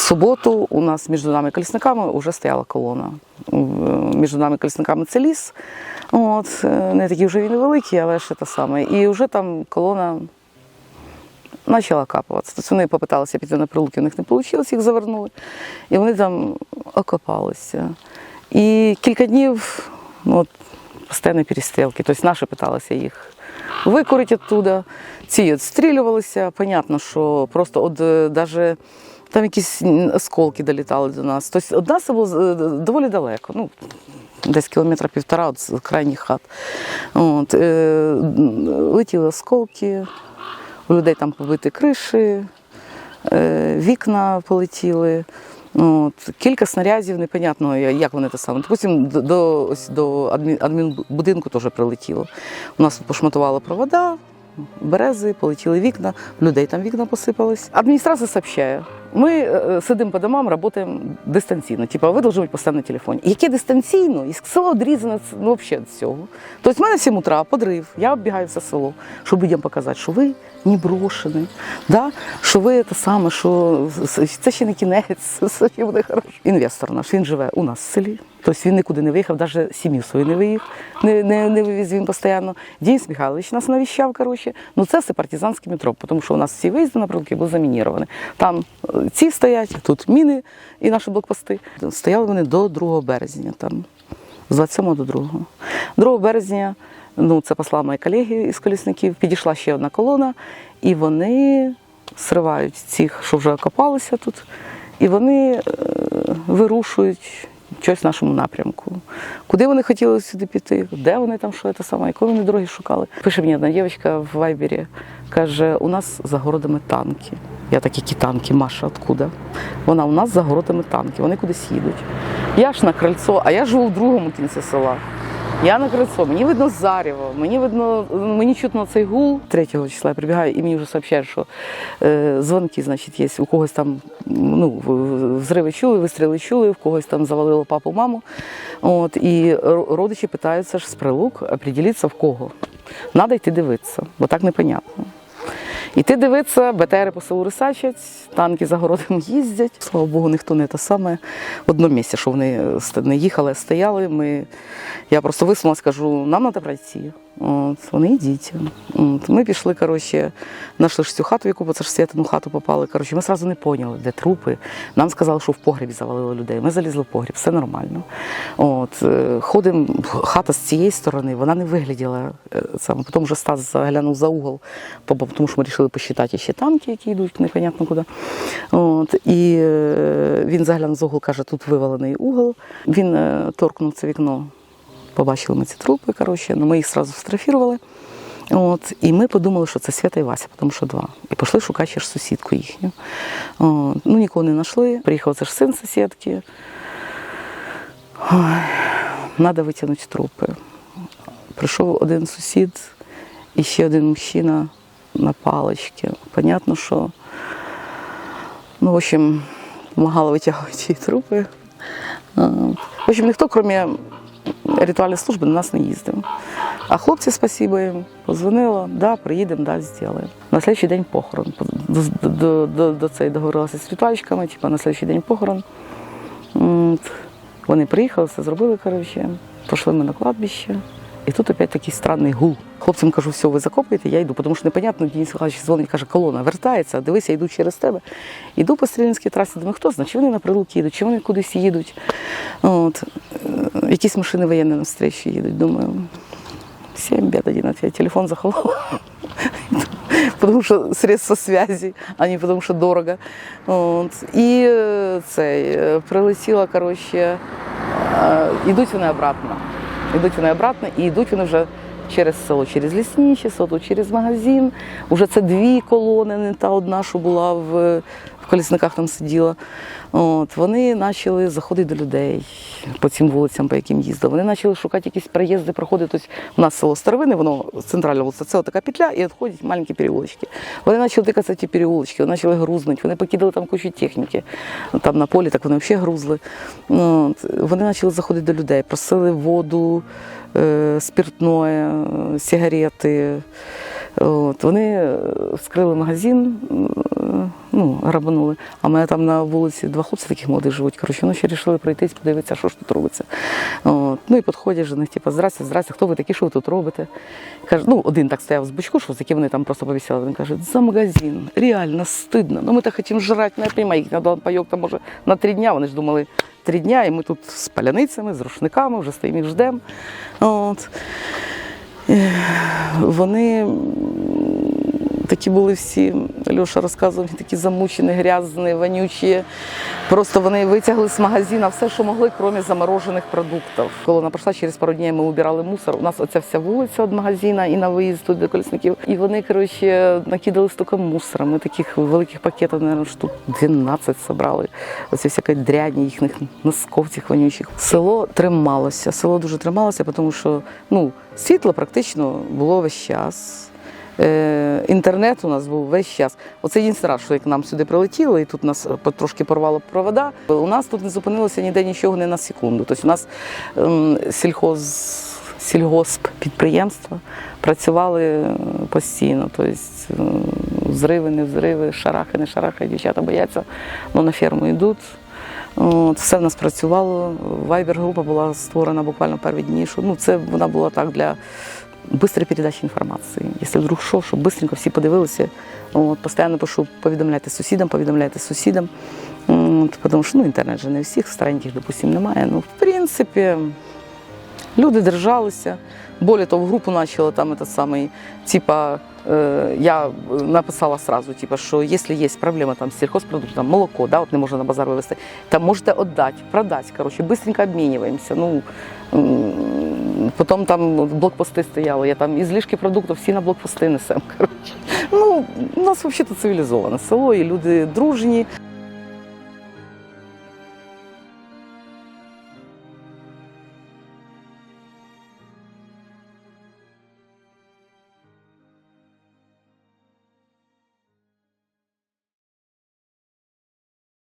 суботу у нас між нами колісниками вже стояла колона. Між нами колісниками це ліс. От, е, не такі вже він великий, але ще те саме. І вже там колона почала капуватися. Тобто вони попиталися піти на прилуки, у них не вийшло, їх завернули. І вони там окопалися. І кілька днів ну, от, постійні перестрілки. Тобто наші питалися їх викорити оттуда. Ці відстрілювалися. Понятно, що просто от е, даже там якісь осколки долітали до нас. Тобто від нас це було е, доволі далеко. Ну, Десь кілометра півтора з крайніх хат. От, е, летіли осколки, у людей там побиті криші, е, вікна полетіли. От, кілька снарядів, непонятно, як вони те саме. Потім до, ось до адмін, адмінбудинку теж прилетіло. У нас тут пошматували провода, берези, полетіли вікна, людей там вікна посипались. Адміністрація сообщає. Ми е, сидимо по домам, працюємо дистанційно. Типа, ви повинні бути постійно на телефоні. Яке дистанційно? І село відрізане ну, взагалі від цього. Тобто в мене в 7 утра подрив, я оббігаю все село, щоб людям показати, що ви не брошені, да? що ви те саме, що це ще не кінець, все ще буде хорошо. Інвестор наш, він живе у нас в селі. Тобто він нікуди не виїхав, навіть сім'ю свою не виїхав, не, не, не вивіз він постійно. Денис Михайлович нас навіщав, коротше. Ну це все партизанський метро, тому що у нас всі виїзди на прилуки були замініровані. Там е, ці стоять, тут міни і наші блокпости. Стояли вони до 2 березня, там, з 27 до 2. 2 березня, ну це послала мої колеги із колісників, підійшла ще одна колона, і вони сривають цих, що вже окопалися тут, і вони е, вирушують щось в нашому напрямку. Куди вони хотіли сюди піти, де вони там що це саме, коли вони дороги шукали. Пише мені одна дівчинка в Вайбері, каже, у нас за городами танки. Я так, які танки, Маша, откуда? Вона у нас за городами танки, вони кудись їдуть. Я ж на крильцо, а я живу в другому кінці села. Я на крыльцо, мені видно зарево, мені видно, мені чутно цей гул. 3 числа я прибігаю і мені вже сообщають, що е, дзвонки, значить, є. У когось там ну, взриви чули, вистріли чули, в когось там завалило папу, маму. От, і родичі питаються ж з прилук определитися в кого. Надо йти дивитися, бо так непонятно. Іти дивитися, БТРи по селу рисачать, танки за городом їздять. Слава Богу, ніхто не те саме Одно місце, що вони не їхали, стояли. Ми... Я просто висунула, скажу, нам треба пройти. От, вони йдіть. От, ми пішли, коротше, знайшли ж цю хату, в яку бо це хату попали. Коротше, ми одразу не поняли, де трупи. Нам сказали, що в погребі завалили людей. Ми залізли в погріб, все нормально. От, е, ходимо, хата з цієї сторони, вона не вигляділа е, саме. Потім вже Стас заглянув за угол, по- по- тому що ми вирішили посчитати ще танки, які йдуть, непонятно куди. От, і е, він заглянув за угол, каже, тут вивалений угол. Він торкнув це вікно. Побачили ми ці трупи, коротше, ну, ми їх одразу сфотографували. От, і ми подумали, що це Свята і Вася, тому що два. І пішли шукати ж сусідку їхню. От, ну, нікого не знайшли. Приїхав це ж син сусідки. Ой, треба витягнути трупи. Прийшов один сусід і ще один мужчина на паличці. Понятно, що ну, в общем, допомагали витягувати трупи. В общем, ніхто, крім ритуальної служби, до нас не їздив. А хлопці, спасибо їм, позвонила, да, приїдемо, да, зробимо. На слідчий день похорон. До, до, до, до цієї договорилася з ритуальщиками, типу, на слідчий день похорон. Вони приїхали, все зробили, коротше, пішли ми на кладбище. І тут опять такий странний гул. Хлопцям кажу, все, ви закопуєте, я йду, тому що непонятно, Денис Михайлович дзвонить, каже, колона вертається, дивися, йду через тебе. Іду по стрілянській трасі, думаю, хто знає, чи вони на прилуки їдуть, чи вони кудись їдуть. От. Е, Якісь машини воєнні на встречу їдуть. Думаю, всім бед один ответ. Телефон заховав. Потому що средства связи, а не потому що дорого. От. І е, цей, е, прилетіла, коротше, е, ідуть вони обратно. Ідуть вони обратно і йдуть вони вже через село, через лісничество, тут через магазин. Уже це дві колони, не та одна, що була в колісниках там сиділа. От, вони почали заходити до людей по цим вулицям, по яким їздили. Вони почали шукати якісь проїзди, проходи. Тобто у нас село Старовини, воно центральна вулиця, це така петля, і відходять маленькі переулочки. Вони почали тикатися ті переулочки, вони почали грузнути, вони покидали там кучу техніки. Там на полі так вони взагалі грузли. От, вони почали заходити до людей, просили воду, е, спиртное, е, сигарети. От, вони е, вскрили магазин, ну, грабанули. А мене там на вулиці два хлопці таких молодих живуть. Коротше, ну ще вирішили пройтись, подивитися, що ж тут робиться. От. Ну і підходять до них, типу, здрасте, здрасте, хто ви такі, що ви тут робите? Каже, ну, один так стояв з бочку, що з яким вони там просто повісили. Він каже, за магазин, реально стидно. Ну ми так хочемо жрати, ну я розумію, їх треба пайок там може на три дня. Вони ж думали три дня, і ми тут з паляницями, з рушниками, вже стоїмо і ждемо. Вони такі були всі, Льоша розказував, такі замучені, грязні, вонючі. Просто вони витягли з магазину все, що могли, крім заморожених продуктів. Коли вона пройшла через пару днів, ми убирали мусор. У нас оця вся вулиця від магазину і на виїзд тут до колісників. І вони, коротше, накидали стільки мусора. Ми таких великих пакетів, мабуть, штук 12 зібрали. Оці всякі дряні їхніх носков цих вонючих. Село трималося. Село дуже трималося, тому що ну, світло практично було весь час. Е, Інтернет у нас був весь час. Оце єдиний раз, що як нам сюди прилетіло, і тут нас е, трошки порвало провода. У нас тут не зупинилося ніде нічого не на секунду. Тобто у нас ем, сільхоз, сільгосп підприємства працювали е, постійно. Тобто взриви, не взриви, шарахи, не шарахи, дівчата бояться, ну на ферму йдуть. Все в нас працювало. Вайбер-група була створена буквально перші дні. Що, ну, це вона була так для быстрої передачі інформації. Якщо вдруг що, щоб быстренько всі подивилися. От, постійно пишу, повідомляйте сусідам, повідомляйте сусідам. От, тому що ну, інтернет же не у всіх, стареньких, допустим, немає. Ну, в принципі, люди держалися. Более того, в групу почали там этот самий, типа, э, я написала сразу, типа, що якщо є проблема там, з сільхозпродуктом, там, молоко, да, от не можна на базар вивезти, там можете віддати, продати, короче, быстренько обмінюємося. Ну, м, потім там блокпости стояли, я там ліжки продуктів всі на блокпости несемо. Ну, у нас взагалі цивілізоване село, і люди дружні.